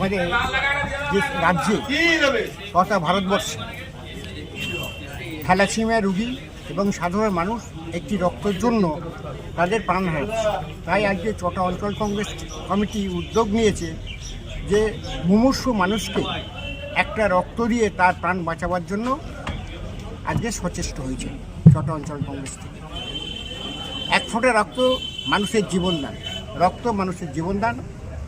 আমাদের যে রাজ্যে তথা ভারতবর্ষে, থ্যালাসিমিয়া রুগী এবং সাধারণ মানুষ একটি রক্তের জন্য তাদের প্রাণ হারাচ্ছে। তাই আজকে চটা অঞ্চল কংগ্রেস কমিটি উদ্যোগ নিয়েছে যে মুমূর্ষু মানুষকে একটা রক্ত দিয়ে তার প্রাণ বাঁচাবার জন্য আজকে সচেষ্ট হয়েছে চটা অঞ্চল কংগ্রেস থেকে। এক ফোঁটা রক্ত মানুষের জীবনদান, রক্ত মানুষের জীবনদান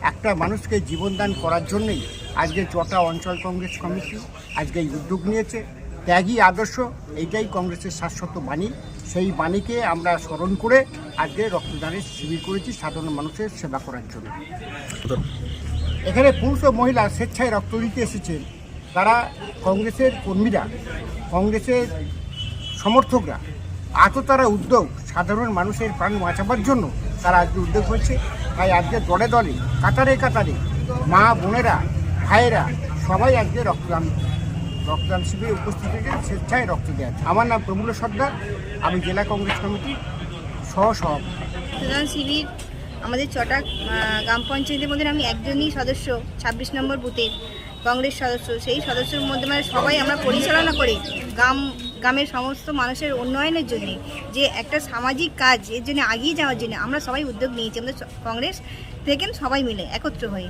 একটা মানুষকে জীবনদান করার জন্যই আজকে চটা অঞ্চল কংগ্রেস কমিটি আজকে এই উদ্যোগ নিয়েছে। ত্যাগী আদর্শ, এইটাই কংগ্রেসের শাশ্বত বাণী। সেই বাণীকে আমরা স্মরণ করে আজকে রক্তদানের শিবির করেছি সাধারণ মানুষের সেবা করার জন্য। এখানে পুরুষ ও মহিলা স্বেচ্ছায় রক্ত দিতে এসেছেন। তারা কংগ্রেসের কর্মীরা, কংগ্রেসের সমর্থকরা এত তারা উদ্যোগ সাধারণ মানুষের প্রাণ বাঁচাবার জন্য তারা আজকে উদ্যোগ হয়েছে। তাই আজকে দলে দলে কাতারে কাতারে মা বোনেরা ভাইয়েরা সবাই আজকে রক্তদান রক্তদান শিবিরে উপস্থিত থেকে স্বেচ্ছায় রক্ত দেন আমার নাম প্রমূল্য সর্দার আমি জেলা কংগ্রেস কমিটির সহ সভাপতি রক্তদান শিবির আমাদের আহ, গ্রাম পঞ্চায়েতের মধ্যে আমি একজনই সদস্য ছাব্বিশ নম্বর বুথের কংগ্রেস সদস্য। সেই সদস্যের মধ্যে মানে সবাই আমরা পরিচালনা করি। গ্রাম গ্রামের সমস্ত মানুষের উন্নয়নের জন্য, যে একটা সামাজিক কাজ এর জন্য এগিয়ে যাওয়ার জন্য আমরা সবাই উদ্যোগ নিয়েছি, আমাদের কংগ্রেস থেকে সবাই মিলে একত্র হয়ে।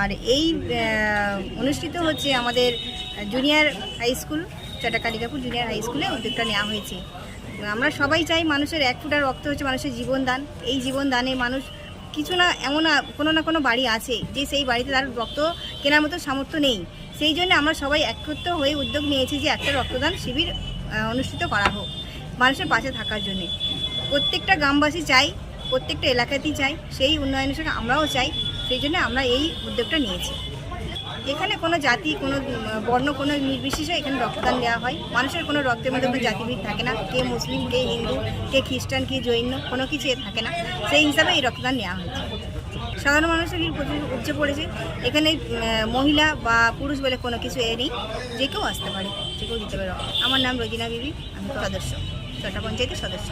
আর এই অনুষ্ঠিত হচ্ছে আমাদের junior high school Chatakalikapur junior high স্কুলে উদ্যোগটা নেওয়া হয়েছে। আমরা সবাই চাই মানুষের এক ফুটার রক্ত হচ্ছে মানুষের জীবনদান। এই জীবনদানে মানুষ কিছু না এমন কোনো না কোনো বাড়ি আছে যে সেই বাড়িতে তার রক্ত কেনার মতো সামর্থ্য নেই। সেই জন্য আমরা সবাই একত্র হয়ে উদ্যোগ নিয়েছি যে একটা রক্তদান শিবির অনুষ্ঠিত করা হোক মানুষের পাশে থাকার জন্যে। প্রত্যেকটা গ্রামবাসী চাই, প্রত্যেকটা এলাকাতেই চাই, সেই উন্নয়নের সঙ্গে আমরাও চাই, সেই জন্য আমরা এই উদ্যোগটা নিয়েছি। এখানে কোনো জাতি, কোনো বর্ণ, কোনো নির্বিশেষে এখানে রক্তদান দেওয়া হয়। মানুষের কোনো রক্তের মধ্যে কোনো জাতিভেদ থাকে না। কে মুসলিম, কে হিন্দু, কে খ্রিস্টান, কে জৈন, কোনো কিছু এ থাকে না। সেই হিসাবে এই রক্তদান নেওয়া হয়েছে। সাধারণ মানুষের প্রচুর উপচে পড়েছে। এখানে মহিলা বা পুরুষ বলে কোনো কিছু এ নেই। যে কেউ আসতে পারে, যে কেউ দিতে পারে। আমার নাম রোজিনা বিবি, আমি সদস্য চটা পঞ্চায়েতের সদস্য।